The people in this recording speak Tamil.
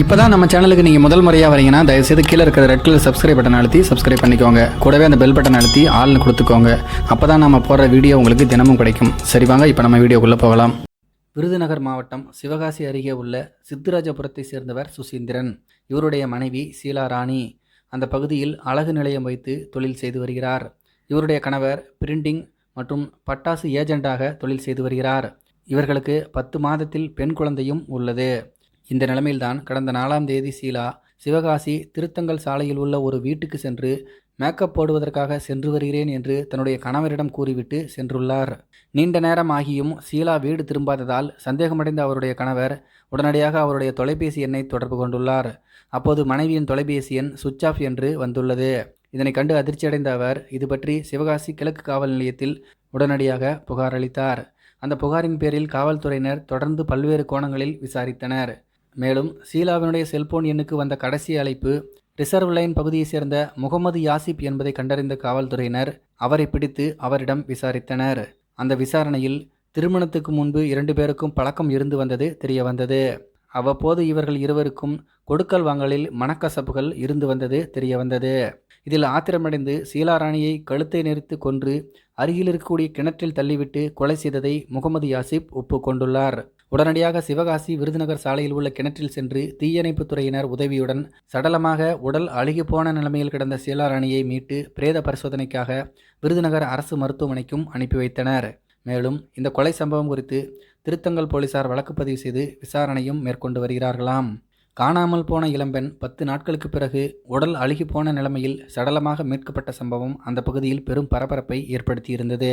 இப்போ தான் நம்ம சேனலுக்கு நீங்கள் முதல் முறையாக வரீங்கன்னா தயவுசெய்து கீழே இருக்கிற ரெட் கலர் சப்ஸ்கிரைப் பட்டன் அழுத்தி சப்ஸ்கிரைப் பண்ணிக்கோங்க. கூடவே அந்த பெல் பட்டன் அழுத்தி ஆள்னு கொடுத்துக்கோங்க. அப்போ தான் நம்ம போடுற வீடியோ உங்களுக்கு தினமும் கிடைக்கும். சரி வாங்க இப்போ நம்ம வீடியோக்குள்ளே போகலாம். விருதுநகர் மாவட்டம் சிவகாசி அருகே உள்ள சித்துராஜபுரத்தை சேர்ந்தவர் சுசீந்திரன். இவருடைய மனைவி சீலா ராணி. அந்த பகுதியில் அழகு நிலையம் வைத்து தொழில் செய்து வருகிறார். இவருடைய கணவர் பிரிண்டிங் மற்றும் பட்டாசு ஏஜெண்டாக தொழில் செய்து வருகிறார். இவர்களுக்கு பத்து மாதத்தில் பெண் குழந்தையும் உள்ளது. இந்த நிலைமையில்தான் கடந்த நாலாம் தேதி சீலா சிவகாசி திருத்தங்கல் சாலையில் உள்ள ஒரு வீட்டுக்கு சென்று மேக்கப் போடுவதற்காக சென்று வருகிறேன் என்று தன்னுடைய கணவரிடம் கூறிவிட்டு சென்றுள்ளார். நீண்ட நேரம் ஆகியும் சீலா வீடு திரும்பாததால் சந்தேகமடைந்த அவருடைய கணவர் உடனடியாக அவருடைய தொலைபேசி எண்ணை தொடர்பு கொண்டுள்ளார். அப்போது மனைவியின் தொலைபேசி எண் சுவிட்ச் ஆஃப் என்று வந்துள்ளது. இதனை கண்டு அதிர்ச்சியடைந்த அவர் இது பற்றி சிவகாசி கிழக்கு காவல் நிலையத்தில் உடனடியாக புகார் அளித்தார். அந்த புகாரின் பேரில் காவல்துறையினர் தொடர்ந்து பல்வேறு கோணங்களில் விசாரித்தனர். மேலும் சீலாவினுடைய செல்போன் எண்ணுக்கு வந்த கடைசி அழைப்பு ரிசர்வ் லைன் பகுதியைச் சேர்ந்த முகமது யாசிப் என்பதை கண்டறிந்த காவல்துறையினர் அவரை பிடித்து அவரிடம் விசாரித்தனர். அந்த விசாரணையில் திருமணத்துக்கு முன்பு இரண்டு பேருக்கும் பழக்கம் இருந்து வந்தது தெரிய வந்தது. அவ்வப்போது இவர்கள் இருவருக்கும் கொடுக்கல் வாங்கலில் மனக்கசப்புகள் இருந்து வந்தது தெரிய வந்தது. இதில் ஆத்திரமடைந்து சீலாராணியை கழுத்தை நெரித்து கொன்று அருகில் இருக்கக்கூடிய கிணற்றில் தள்ளிவிட்டு கொலை செய்ததை முகமது யாசிப் ஒப்புக்கொண்டுள்ளார். உடனடியாக சிவகாசி விருதுநகர் சாலையில் உள்ள கிணற்றில் சென்று தீயணைப்புத் துறையினர் உதவியுடன் சடலமாக உடல் அழுகிப்போன நிலைமையில் கிடந்த சீலாராணியை மீட்டு பிரேத பரிசோதனைக்காக விருதுநகர் அரசு மருத்துவமனைக்கும் அனுப்பி வைத்தனர். மேலும் இந்த கொலை சம்பவம் குறித்து திருத்தங்கல் போலீசார் வழக்கு பதிவு செய்து விசாரணையும் மேற்கொண்டு வருகிறார்களாம். காணாமல் போன இளம்பெண் பத்து நாட்களுக்கு பிறகு உடல் அழுகி போன நிலைமையில் சடலமாக மீட்கப்பட்ட சம்பவம் அந்த பகுதியில் பெரும் பரபரப்பை ஏற்படுத்தியிருந்தது.